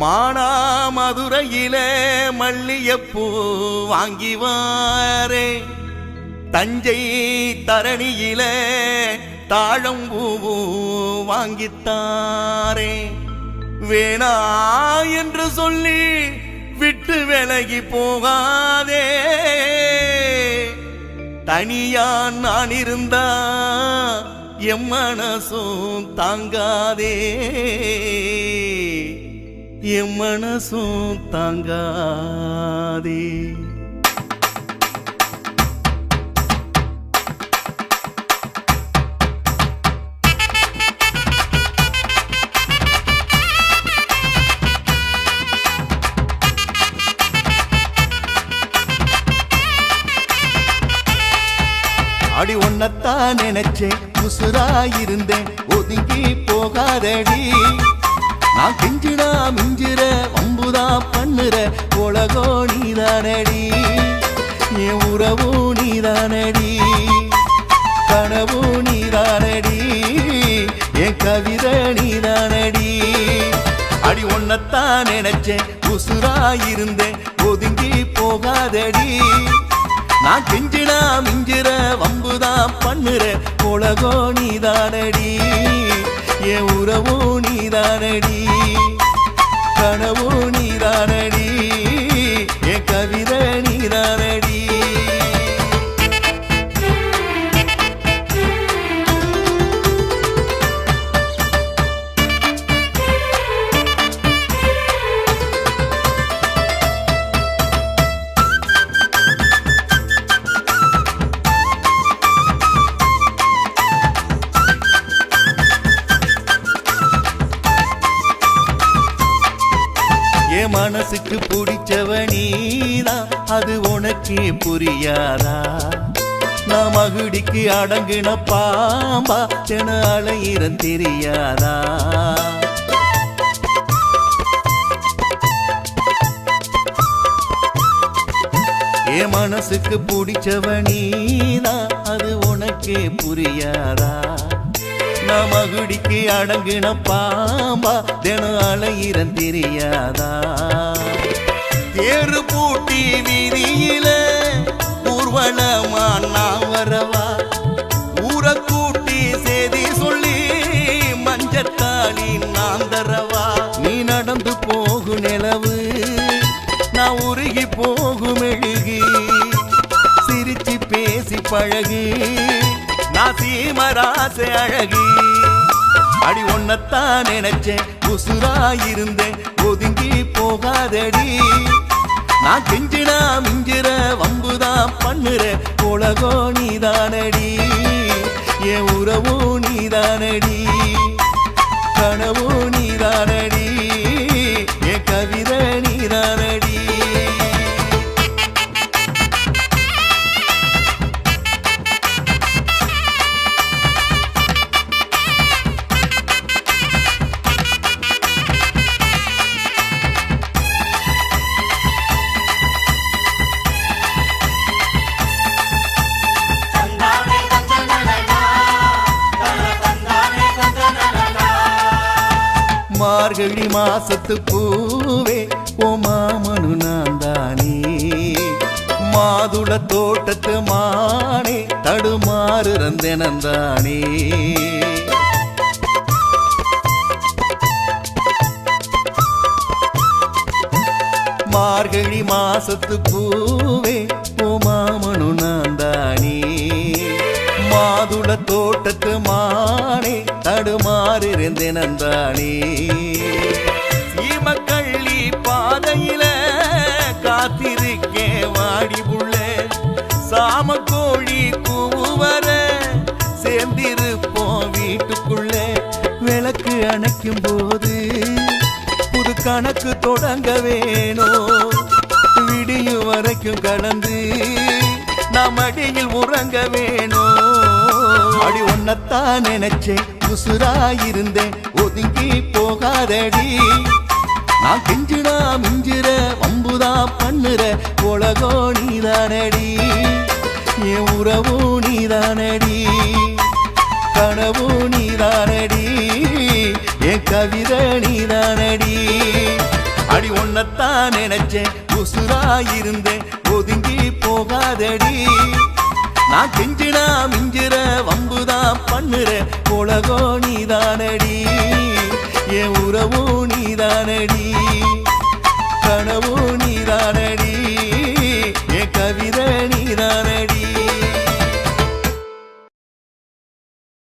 மானாமதுரையிலே மல்லியப்பூ வாங்கிவாரே தஞ்சை தரணியிலே தாழம்பூவு வாங்கித்தாரே வேணா என்று சொல்லி விட்டு விலகி போகாதே. தனியான் நான் இருந்தா எம் மனசும் தாங்காதே. என் மனசும் தாங்காதே. அடி ஒன்னத்தான் நினைச்சேன் உசுரா இருந்தேன் ஒதுங்கி போகாதடி. நான் கெஞ்சிடா மிஞ்சிற வம்புதா பண்ணுற உலகோ நீதானடி. என் உறவோ நீதானடி. கனவோ நீதானடி. என் கவிதை நீதானடி. அடி ஒன்னத்தான் நினைச்சேன். உசுராயிருந்தேன். ஒதுங்கி போகாதடி. நான் கெஞ்சினா மிஞ்சிற வம்புதான் பண்ணுற உலகோ நீதானடி. என் உறவோ நீதானடி. கனவோ நீதானடி. என் கவிதை என் மனசுக்கு பிடிச்சவ நீதான் அது உனக்கே புரியாதா? நான் மகுடிக்கு அடங்குன பாம்பா. என அலையிறம் தெரியாதா? என் மனசுக்கு பிடிச்சவ நீதான் அது உனக்கே புரியாதா? நான் மகுடிக்கு அடங்குன பாம்பா. தினம் அலையிறம் தெரியாதா? தேரு பூட்டி வீதியில ஊர்வலமா நான் வரவா? ஊரை கூட்டி செய்தி சொல்லி மஞ்சத்தாளி நான் தரவா? நீ நடந்து போகும் நிலவு நான் உருகி போகும் எழுகி சிரிச்சு பேசி பழகி நான் சீமராச அழகி. அடி ஒன்னத்தான் நினைச்சேன் உசுராயிருந்தேன் ஒதுங்கி போகாதடி. நான் கெஞ்சினா மிஞ்சிற வம்புதான் பண்ணுற உலகோ நீதானடி. என் உறவோ நீதானடி. கனவோ நீதானடி. மார்கழி மாசத்து பூவே ஓ மாமனு நான் தானே மாதுள தோட்டத்து மானே தடுமாறு ரந்தனந்தானே. மார்கழி மாசத்து பூவே ஓ மாமனு நான் மாதுள தோட்டத்து மானே தடுமாறு நந்தானே சீமக்கள்ளி பாதையில காத்திருக்கே வாடி புள்ள சாம கோழி கூவர சேர்ந்திருப்போம் வீட்டுக்குள்ள. விளக்கு அணைக்கும் போது புது கணக்கு தொடங்க வேணும். விடியும் வரைக்கும் கடந்து நாம் அடியில் உறங்க வேணும். அடி ஒன்னத்தான் நினைச்சேன். உசுராயிருந்தேன். ஒதுங்கி போகாதடி. நான் கெஞ்சிடா மிஞ்சிற வம்புதா பண்ணுற. உலகோ நீதானடி. என் உறவோ நீதானடி. கனவு நீதானடி. என் கவிதை நீதானடி. அடி ஒன்னத்தான் நினைச்சேன். உசுராயிருந்தேன். ஒதுங்கி போகாதடி. நான் கெஞ்சினா மிஞ்சிற வம்புதான் பண்ணுற உலகோ நீதானடி. என் உறவும் நீதானடி.